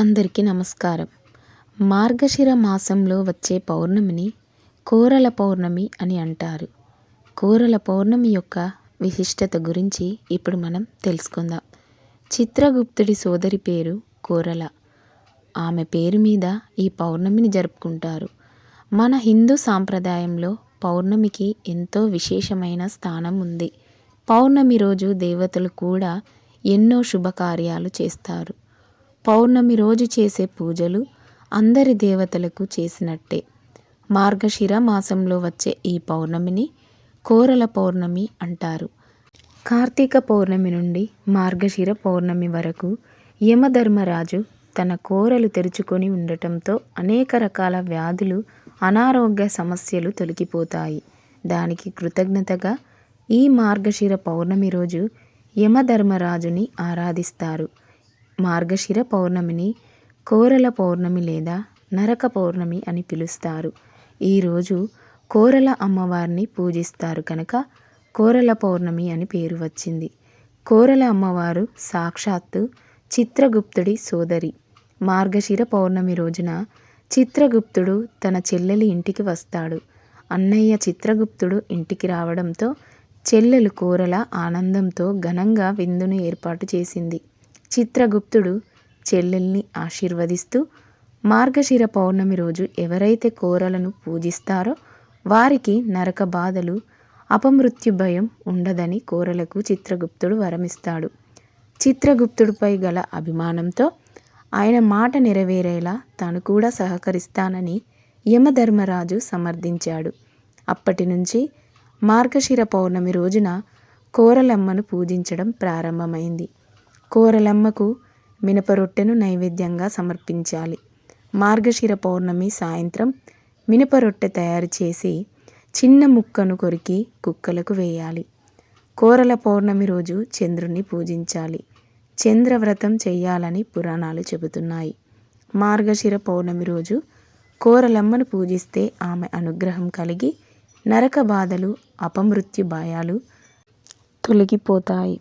అందరికీ నమస్కారం. మార్గశిర మాసంలో వచ్చే పౌర్ణమిని కోరల పౌర్ణమి అని అంటారు. కోరల పౌర్ణమి యొక్క విశిష్టత గురించి ఇప్పుడు మనం తెలుసుకుందాం. చిత్రగుప్తుడి సోదరి పేరు కోరల. ఆమె పేరు మీద ఈ పౌర్ణమిని జరుపుకుంటారు. మన హిందూ సాంప్రదాయంలో పౌర్ణమికి ఎంతో విశేషమైన స్థానం ఉంది. పౌర్ణమి రోజు దేవతలు కూడా ఎన్నో శుభకార్యాలు చేస్తారు. పౌర్ణమి రోజు చేసే పూజలు అందరి దేవతలకు చేసినట్టే. మార్గశిర మాసంలో వచ్చే ఈ పౌర్ణమిని కోరల పౌర్ణమి అంటారు. కార్తీక పౌర్ణమి నుండి మార్గశిర పౌర్ణమి వరకు యమధర్మరాజు తన కోరలు తెరుచుకొని ఉండటంతో అనేక రకాల వ్యాధులు అనారోగ్య సమస్యలు తొలగిపోతాయి. దానికి కృతజ్ఞతగా ఈ మార్గశిర పౌర్ణమి రోజు యమధర్మరాజుని ఆరాధిస్తారు. మార్గశిర పౌర్ణమిని కోరల పౌర్ణమి లేదా నరక పౌర్ణమి అని పిలుస్తారు. ఈరోజు కోరల అమ్మవారిని పూజిస్తారు కనుక కోరల పౌర్ణమి అని పేరు వచ్చింది. కోరల అమ్మవారు సాక్షాత్తు చిత్రగుప్తుడి సోదరి. మార్గశిర పౌర్ణమి రోజున చిత్రగుప్తుడు తన చెల్లెలి ఇంటికి వస్తాడు. అన్నయ్య చిత్రగుప్తుడు ఇంటికి రావడంతో చెల్లెలు కోరల ఆనందంతో ఘనంగా విందును ఏర్పాటు చేసింది. చిత్రగుప్తుడు చెల్లెల్ని ఆశీర్వదిస్తూ మార్గశిర పౌర్ణమి రోజు ఎవరైతే కోరలను పూజిస్తారో వారికి నరక బాధలు అపమృత్యు భయం ఉండదని కోరలకు చిత్రగుప్తుడు వరమిస్తాడు. చిత్రగుప్తుడిపై గల అభిమానంతో ఆయన మాట నెరవేరేలా తాను కూడా సహకరిస్తానని యమధర్మరాజు సమర్థించాడు. అప్పటి నుంచి మార్గశిర పౌర్ణమి రోజున కోరలమ్మను పూజించడం ప్రారంభమైంది. కోరలమ్మకు మినప రొట్టెను నైవేద్యంగా సమర్పించాలి. మార్గశిర పౌర్ణమి సాయంత్రం మినప రొట్టె తయారు చేసి చిన్న ముక్కను కొరికి కుక్కలకు వేయాలి. కోరల పౌర్ణమి రోజు చంద్రుణ్ణి పూజించాలి. చంద్రవ్రతం చేయాలని పురాణాలు చెబుతున్నాయి. మార్గశిర పౌర్ణమి రోజు కోరలమ్మను పూజిస్తే ఆమె అనుగ్రహం కలిగి నరక బాధలు అపమృత్యు భయాలు తొలగిపోతాయి.